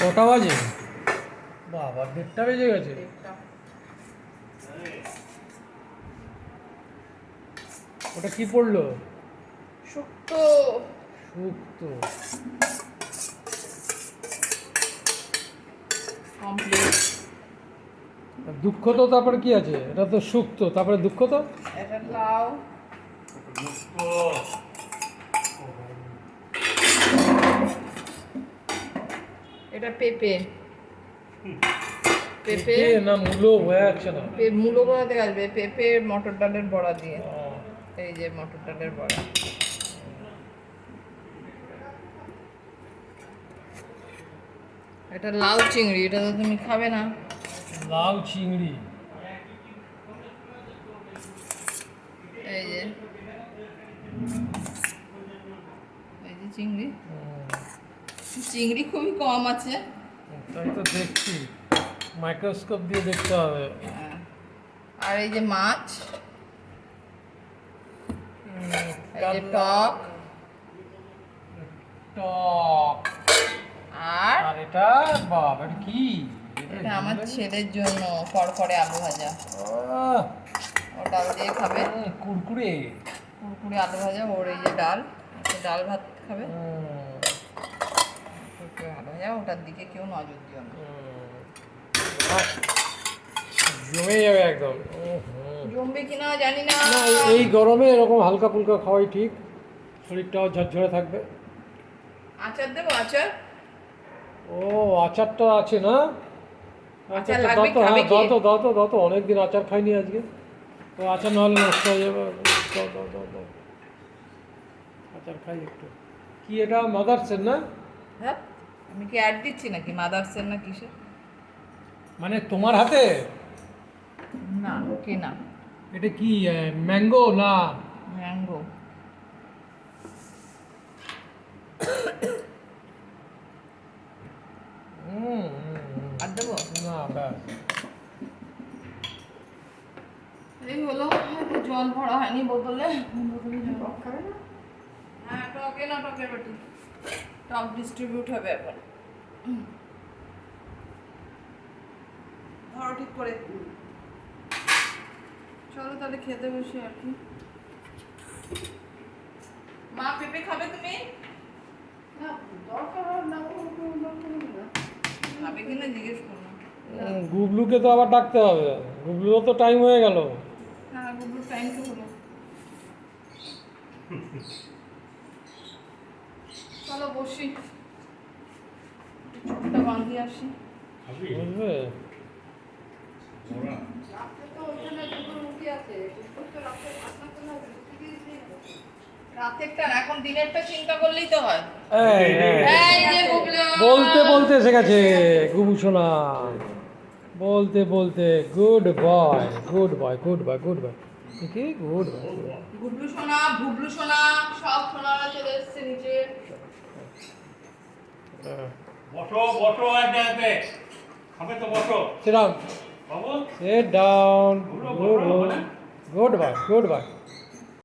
কটা বাজে? বাবা দেড়টা বেজে গেছে। ওটা কি পড়ল? শুক্তো। শুক্তো। কমপ্লিট দুঃখ তো তারপরে কি আছে? এটা তো শুক্তো তারপরে দুঃখ তো? এটা লাউ। এটা পেঁপে। পেঁপে না মূলো হয়ে যাচ্ছে না? পে- মূলো থেকে আসবে পেঁপে মটর ডালের বড়া দিয়ে। এই যে মটর ডালের বড়া। এটা লাউ চিংড়ি এটা তো তুমি খাবে না। লাউ চিংড়ি। এই যে। এই যে চিংড়ি। চিংড়ি খুবই কম আছে। তাই তো দেখছি। মাইক্রোস্কোপ দিয়ে দেখতে হবে। হ্যাঁ। আর এই যে মাছ। এই যে টক। টক। আর? আর এটা বাবা এটা কি? এটা আমার ছেলের জন্য কড়কড়ে আলু ভাজা। ও ডাল দিয়ে খাবে। কুরকুরে। কুরকুরে আলু ভাজা ওর এই যে ডাল। ডাল ভাত খাবে। ভাজা ওটার দিকে কেউ নজর দিও না। জমে যাবে একদম। জমবে কিনা জানি না। না এই- গরমে এরকম হালকা ফুলকা খাওয়াই ঠিক। শরীরটাও ঝরঝরে থাকবে। আচার দেবো আচার? ও আচারটা আছে না? আচার লাগবে, দাও তো, হ্যাঁ? দাও তো দাও তো দাও তো অনেকদিন আচার খাইনি আজকে। তো আচার নাহলে নষ্ট হয়ে যাবে। দাও দাও দাও দাও। আচার খাই একটু। কি এটা? মাদার্সের না? হ্যাঁ? আমি কি অ্যাড দিচ্ছি নাকি? মাদার্সের না কিসের? মানে তোমার হাতে? না কি না? এটা কি ম্যাঙ্গো না? ম্যাঙ্গো হুম, হুম, হুম। আর দেবো? না ব্যাস। এই হলো জল ভরা হয়নি বোতলে। বোতলে জল খাবে না হ্যাঁ টকে না টকের বাটি টক ডিস্ট্রিবিউট হবে এখন। ধরো ঠিক করে। চলো তাহলে খেতে বসে আর কি। মা পেঁপে খাবে তুমি? খাবে কিনা জিজ্ঞেস করো। গুবলুকে তো আবার ডাকতে হবে। গুবলুরও তো টাইম হয়ে গেল। হ্যাঁ গুগল টাইম তো হলো। চলো বসি। চোখটা বাঁধিয়ে আসি। বুঝবে রাত্রে তো ওইখানে দুটো রুটি আছে। তো রাত্রে ভাত না রুটি দিয়ে রাতেরটা এখন দিনেরটা চিন্তা করলেই তো হয়। এই, এই। এই যে গুবলু। বলতে বলতে এসে গেছে গুবু সোনা। বলতে বলতে good boy good boy good boy good boy কি গুড বয় গুবলু সোনা ভুবলু সোনা সব সোনারা চলে এসছে নিচে। বসো বসো এক জায়গাতে। হবে তো বসো। Sit down sit down good ঘুরো, গুড বয়